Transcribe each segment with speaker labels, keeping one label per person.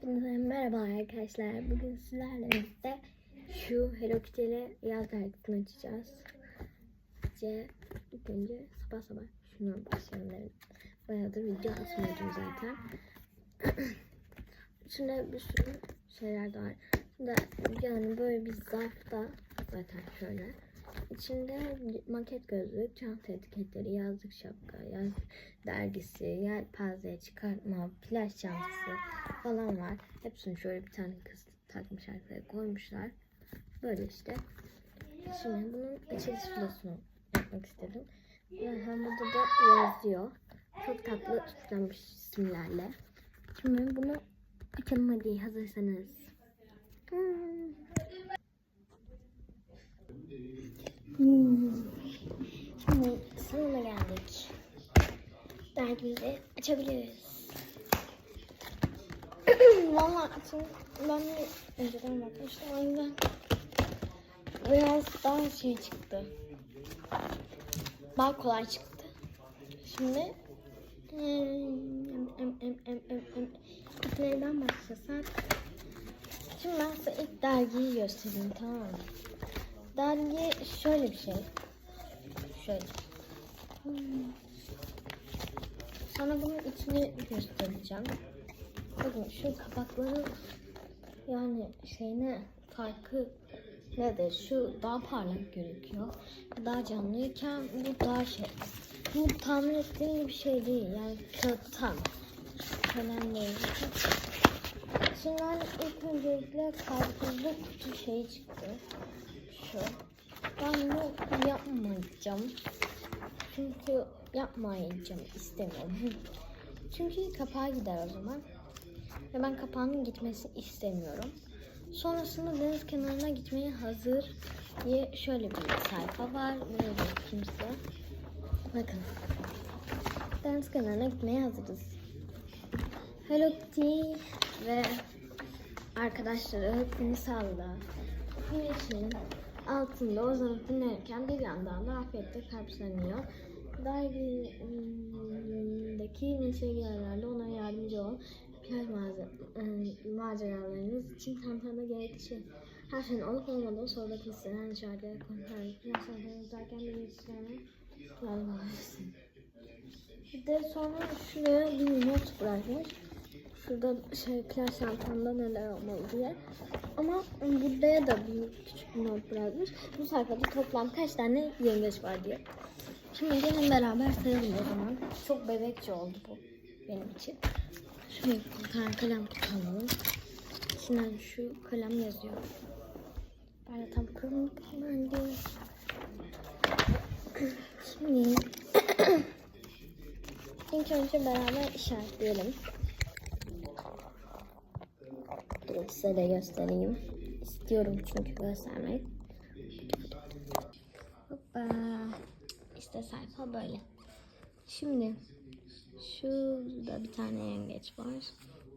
Speaker 1: Hepinize merhaba arkadaşlar. Bugün sizlerle birlikte şu Hello Kitty'li yaz dergisini açacağız. Ce, ilk önce sabah sabah şunu başlayalım. Bayağıdır video atmıyordum zaten. İçinde bir sürü şeyler de var. Şimdi yani böyle bir zarfta zaten şöyle. İçinde maket gözlük, çanta etiketleri, yazlık şapka, yaz dergisi, yelpaze, çıkartma, plaj çantası falan var. Hepsini şöyle bir tane kız takmış arkaya koymuşlar. Böyle işte. Şimdi bunun açılış videosunu yapmak istedim. Yani hem burada da yazıyor. Çok tatlı süslenmiş isimlerle. Şimdi bunu açalım hadi hazırsanız. Hmm. Hmm. Şimdi sınıfa geldik. Dergimizi açabiliriz. Valla şimdi ben de önceden bakmıştım o yüzden biraz daha şey çıktı. Daha kolay çıktı. Şimdi em, em, em, em, em, em. İlk nereden başlasak? Şimdi ben size ilk dergiyi göstereyim tamam mı? Dergi şöyle bir şey. Şöyle. Sonra bunun içini göstereceğim. Bakın şu kapakların yani şeyine farkı nedir? Şu daha parlak gözüküyor. Daha canlıyken bu daha şey. Bu tahmin ettiğim bir şey değil. Yani kağıttan. Kalem değil. Şimdi ilk öncelikle karpuzlu kutu şeyi çıktı. Şu. Ben bunu yapmayacağım. Çünkü yapmayacağım istemiyorum. Çünkü kapağı gider o zaman. Ve ben kapağının gitmesini istemiyorum. Sonrasında deniz kenarına gitmeye hazır diye şöyle bir sayfa var. Böyle kimse. Bakın. Deniz kenarına gitmeye hazırız. Hello Kitty ve arkadaşları kumsalda güneşin altında uzanıp dinlerken bir yandan da afiyetle karpuzlanıyor. Dergideki neşeli yerlerde ona yardımcı ol. Plaj malze- e, maceralarınız için çantada gerekli şey. Her şeyin olup olmadığı sorudaki hisseden dışarıda kontrol. Plaj sayfalarını izlerken bir ilişkilerine yardım alabilirsin. Bir de sonra şuraya bir not bırakmış. Şurada şey plaj çantamda neler olmalı diye. Ama buraya da bir küçük bir not bırakmış. Bu sayfada toplam kaç tane yengeç var diye. Şimdi gelin beraber sayalım o zaman. Çok bebekçe oldu bu benim için. Şöyle bir tane kalem tutalım. İçinden şu kalem yazıyor. Ben tam kırmızı kalem değil. Şimdi ilk önce beraber işaretleyelim. Dur size de göstereyim. İstiyorum çünkü göstermek. Hoppa. İşte sayfa böyle. Şimdi şurada bir tane yengeç var.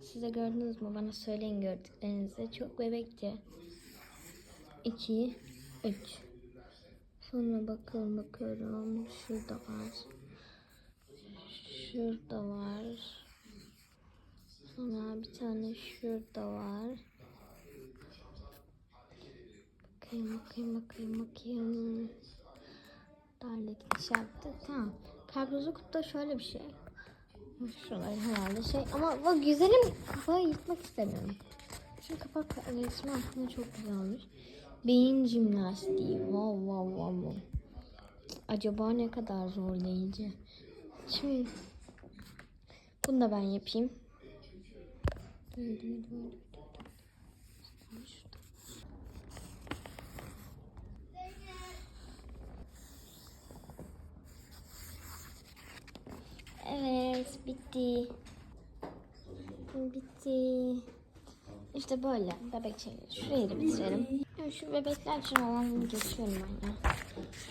Speaker 1: Size gördünüz mü? Bana söyleyin gördüklerinizi. Çok bebekçe. 2 3 Sonra bakıyorum bakıyorum. Şurada var. Şurada var. Sonra bir tane şurada var. Bakayım bakayım bakayım bakayım. Darlık işareti. Tamam. Karpuzlu kutuda şöyle bir şey. Şuralar herhalde şey. Ama bu güzelim kafayı yırtmak istemiyorum. Şu kapak resmi aslında çok güzel olmuş. Beyin jimnastiği. Wow wow wow wow. Acaba ne kadar zorlayıcı. Şimdi bunu da ben yapayım. Böyle, böyle, böyle. Evet bitti. Bitti. İşte böyle bebek şeyleri. Şurayı da bitirelim. Şu bebekler için olanı geçiyorum ben ya.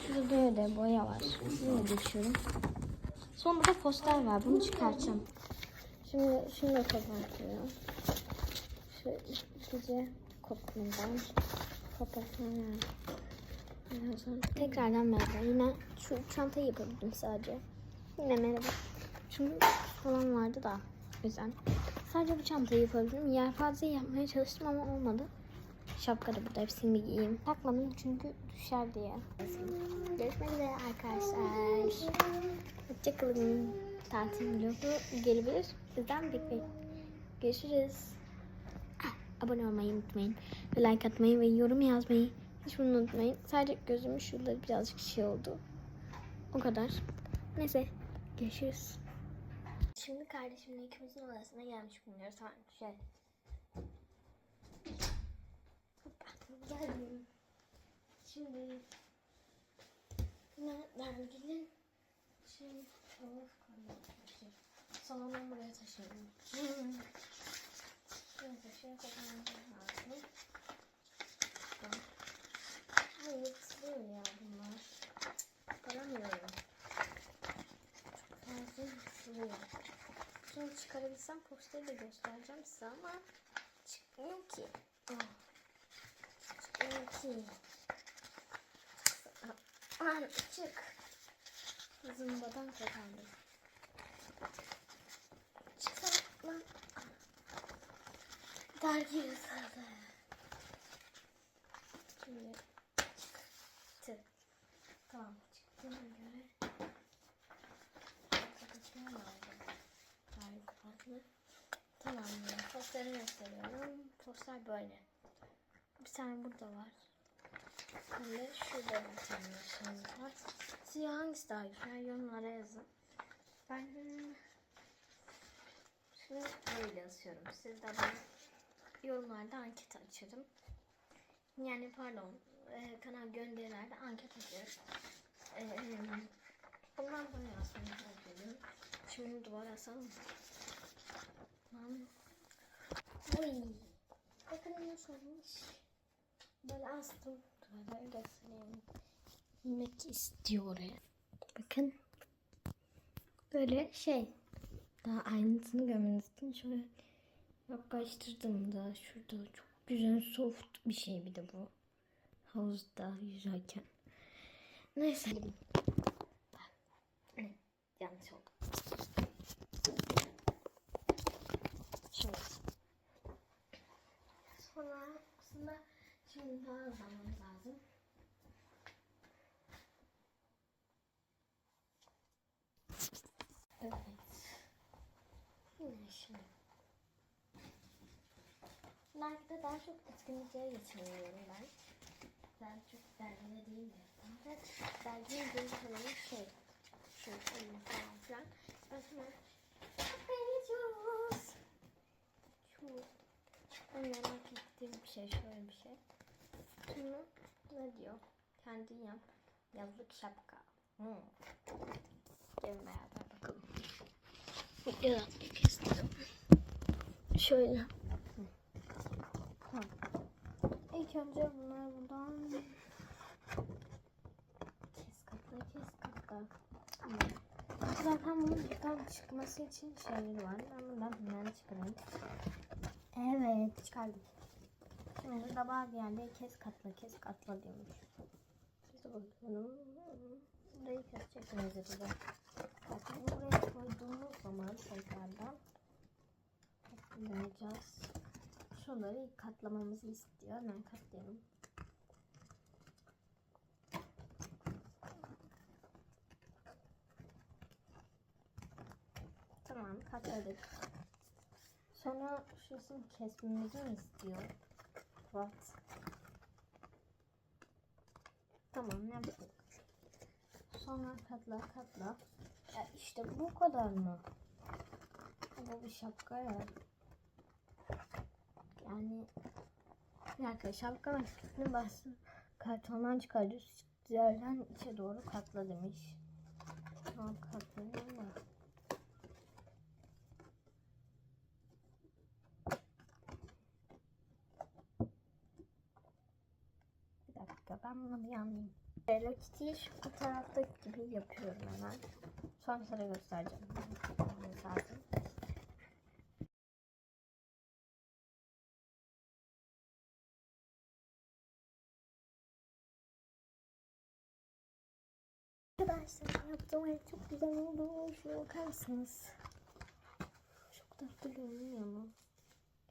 Speaker 1: Şurada böyle boya var. Bunu geçiyorum. Sonra da poster var. Bunu çıkartacağım. Şimdi şunu da kapatıyorum. Şöyle iyice kopmadan. Birazdan tekrardan merhaba. Yine şu çantayı yapabildim sadece. Yine merhaba. Çünkü falan vardı da yüzden. sadece bu çantayı yapabildim. Yelpazeyi yapmaya çalıştım ama olmadı. Şapka da burada hepsini bir giyeyim. Takmadım çünkü düşer diye. Görüşmek üzere arkadaşlar. Hoşçakalın. Tatil vlogu gelebilir. Bizden bekleyin. Görüşürüz. Ah, abone olmayı unutmayın. Ve like atmayı ve yorum yazmayı hiç bunu unutmayın. Sadece gözümün şuraları birazcık şey oldu. O kadar. Neyse. Görüşürüz. Şimdi kardeşimle ikimizin odasına gelmiş bulunuyoruz. Tamam şey. Geldim. Şimdi nereden gelin? Şimdi çok koyuyorum. Salondan buraya taşıyorum. Şuraya taşıyorum. Koymam lazım. Hayır, sığıyor ya bunlar. Çıkaramıyorum. Sığıyor. Şimdi çıkarabilsem posteri de göstereceğim size ama çıkmıyor ki. Oh. Çıkmıyor ki. Aman çık. Zımbadan kazandım. Çıksana lan. Dergi yazardı. Şimdi çıktı. Tamam çıktığına göre kapatmam lazım. Dergi kapatma. Tamam Posteri gösteriyorum. Poster böyle. Bir tane burada var. De şurada bir tane var. Sizce hangisi daha güzel? Yorumlara yazın. Ben şimdi böyle asıyorum. Siz de bana yorumlarda anket açarım. Yani pardon e, kanal gönderilerde anket açarım. E, ondan sonra yazmayı tercih ediyorum. Şimdi duvara asalım. Oy. Bakın nasıl olmuş. Böyle astım. Duvara göstereyim. Yemek istiyor. Bakın. Böyle şey. Daha ayrıntısını görmeniz için şöyle yaklaştırdım da şurada çok güzel soft bir şey bir de bu. Havuzda yüzerken. Neyse. Evet, yanlış oldu. Şöyle. Sonra aslında şimdi daha hızlanmamız lazım. Evet. Yine şimdi. Like'da daha çok etkinliklere geçiriyorum ben. Ben çok dergide değil de. Evet, derginin geri kalanı şey. Şu oyun falan filan. Ben şimdi Benziyoruz. Şu en merak ettiğim bir şey şöyle bir şey. Şimdi ne diyor? Kendin yap. Yazlık şapka. Hmm. Gelin beraber bakalım. Videodan kestim. Şöyle. Tamam. İlk önce bunlar buradan kes katla kes katla. Zaten bunun buradan çıkması için şeyleri var. Ben bundan hemen çıkarayım. Evet çıkardım. Şimdi burada bazı yerde kes katla kes katla diyormuş. De bakalım. Burayı keseceksiniz burada. Zaten buraya koyduğumuz zaman tekrardan katlayacağız. Şunları katlamamızı istiyor. Hemen katlayalım. Tamam katladık. Sonra şurasını kesmemizi mi istiyor? What? Tamam yaptık. Sonra katla katla. Ya işte bu kadar mı? Bu bir şapka ya. Yani bir dakika şapkanın üstünü bastım. Kartondan çıkarıyoruz. Üzerinden içe doğru katla demiş. Tamam katlayayım da. Bir dakika anlayayım. Hello Kitty'yi şu taraftaki gibi yapıyorum hemen. Sonra sana göstereceğim. Zaten. Arkadaşlar yaptığım ev çok güzel oldu. Şuna bakar mısınız? Çok Fotoğrafta görünüyor mu?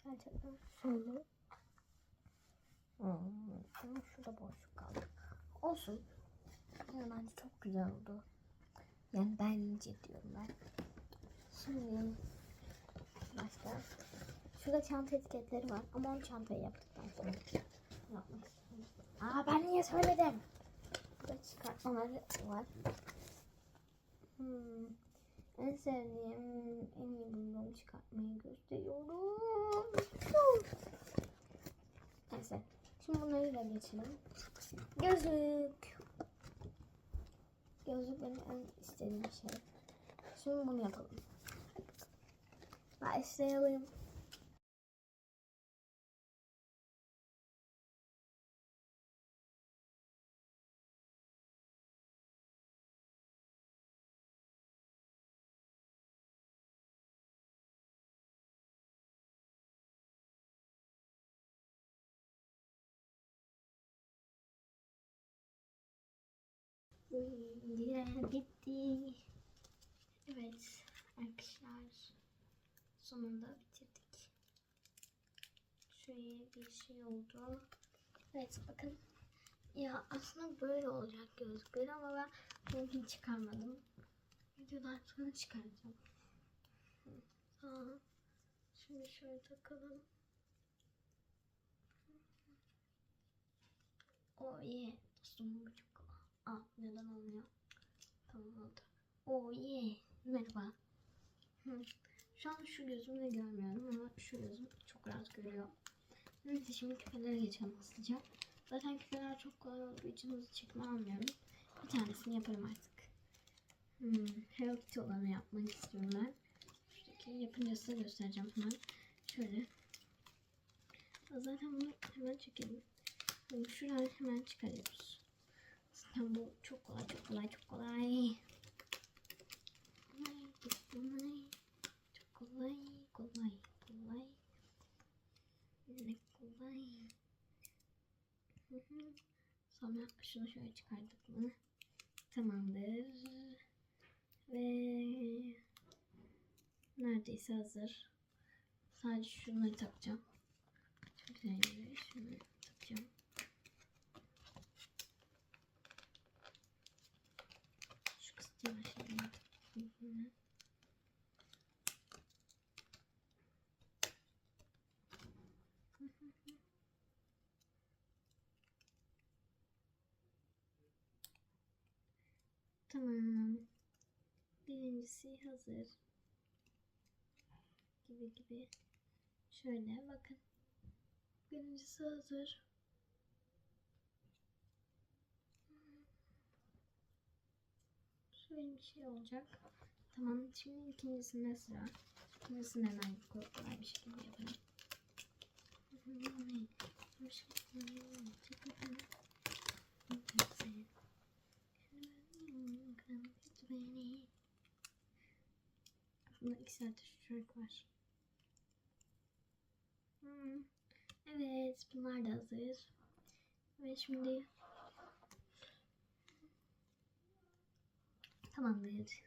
Speaker 1: Gerçekten şöyle. Hmm, şurada boşluk kaldı. Olsun. Yani bence çok güzel oldu. Yani bence diyorum ben. Şimdi başka. Şurada çanta etiketleri var ama onu çantayı yaptıktan sonra yapmak. Aa ben niye söyledim? Burada çıkartmaları var. Hmm. En sevdiğim, en iyi bulduğum çıkartmayı gösteriyorum. Neyse. Şimdi bunları da geçelim. Gözlük. Gözlük benim en istediğim şey. Şimdi bunu yapalım. Başlayalım. Bitti. Evet arkadaşlar sonunda bitirdik. Şöyle bir şey oldu. Evet bakın. Ya aslında böyle olacak gözlükleri ama ben bunu çıkarmadım. Videodan sonra çıkaracağım. Tamam. Şimdi şöyle takalım. Oh yeah. Dostum bu çok Aa neden olmuyor? Tamam oldu. Oh yeah. Merhaba. Hı. Şu an şu gözümle görmüyorum ama şu gözüm çok rahat görüyor. Neyse şimdi küpelere geçelim hızlıca. Zaten küpeler çok kolay olduğu için hızlı çekme almıyorum. Bir tanesini yaparım artık. Hmm, Hello Kitty olanı yapmak istiyorum ben. Şuradaki yapınca size göstereceğim hemen. Şöyle. Zaten bunu hemen çekelim. Şuradan hemen çıkarıyoruz. Bu çok kolay, çok kolay, çok kolay. Kolay, kolay. Çok kolay, kolay, kolay. Ne kolay. Sonra şunu şöyle çıkardık mı? Tamamdır. Ve neredeyse hazır. Sadece şunları takacağım. Güzel. Şunu takacağım. Şu kısmı başlayalım. Hı hı. Tamam. Birincisi hazır. Gibi gibi. Şöyle bakın. Birincisi hazır. Şöyle bir şey olacak. Tamam. Şimdi ikincisinde sıra. İkincisini hemen kolay bir şekilde yapalım. Aslında iki saat çocuk var. Hmm. Evet, bunlar da hazır. Ve şimdi tamamdır.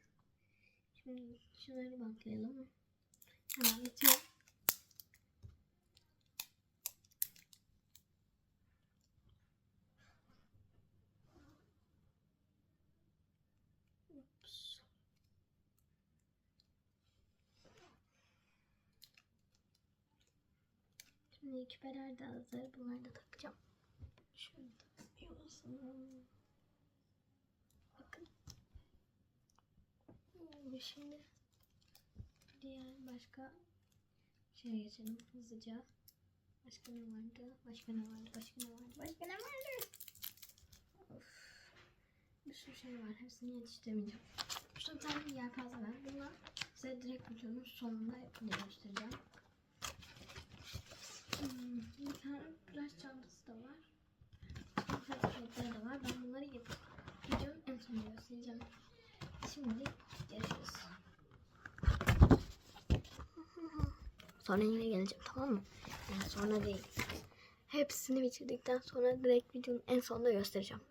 Speaker 1: Şimdi şunları bantlayalım. Hemen bitiyor. Şimdi küpeler de hazır. Bunları da takacağım. Şöyle takıyoruz. Bakın. Şimdi diğer başka şeye geçelim hızlıca. Başka ne vardı? Başka ne vardı? Başka ne vardı? Başka ne vardı? Of. Bir sürü şey var. Hepsini yetiştiremeyeceğim. Şurada bir tane yelpaze var. Bunlar size direkt videonun sonunda yapınca göstereceğim. Bir tane plaj çantası da var. Çocukları da var. Ben bunları yapıp videonun en sonunda göstereceğim. Şimdi görüşürüz. Sonra yine geleceğim tamam mı? Yani sonra değil. Hepsini bitirdikten sonra direkt videonun en sonunda göstereceğim.